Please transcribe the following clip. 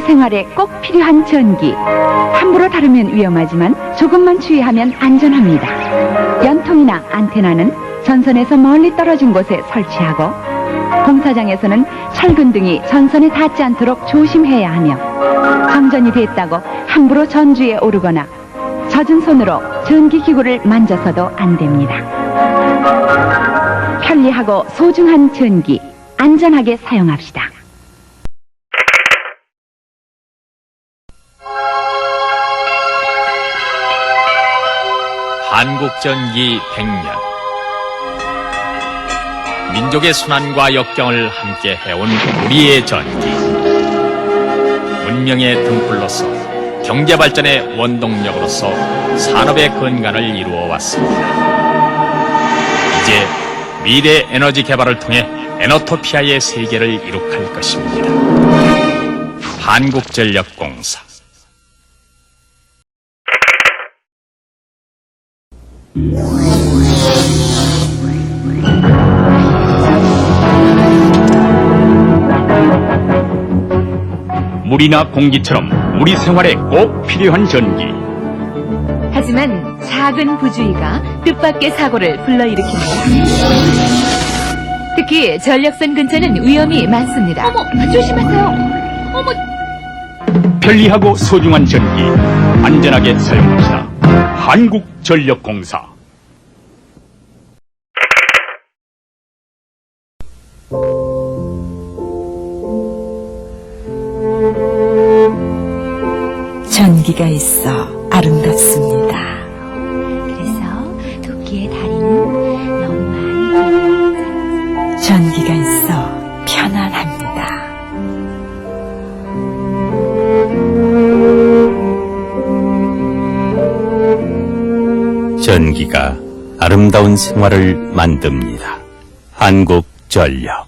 생활에 꼭 필요한 전기. 함부로 다루면 위험하지만 조금만 주의하면 안전합니다. 연통이나 안테나는 전선에서 멀리 떨어진 곳에 설치하고 공사장에서는 철근 등이 전선에 닿지 않도록 조심해야 하며 정전이 됐다고 함부로 전주에 오르거나 젖은 손으로 전기기구를 만져서도 안 됩니다. 편리하고 소중한 전기, 안전하게 사용합시다. 한국전기 100년 민족의 순환과 역경을 함께 해온 우리의 전기 문명의 등불로서 경제발전의 원동력으로서 산업의 근간을 이루어 왔습니다. 이제 미래 에너지 개발을 통해 에너토피아의 세계를 이룩할 것입니다. 한국전력공사 물이나 공기처럼 우리 생활에 꼭 필요한 전기. 하지만 작은 부주의가 뜻밖의 사고를 불러일으킵니다. 특히 전력선 근처는 위험이 많습니다. 어머, 조심하세요. 어머, 편리하고 소중한 전기. 안전하게 사용합시다. 한국전력공사. 전기가 있어 아름답습니다. 그래서 토끼의 다리는 너무 많이. 전기가 있어 편안합니다. 전기가 아름다운 생활을 만듭니다. 한국전력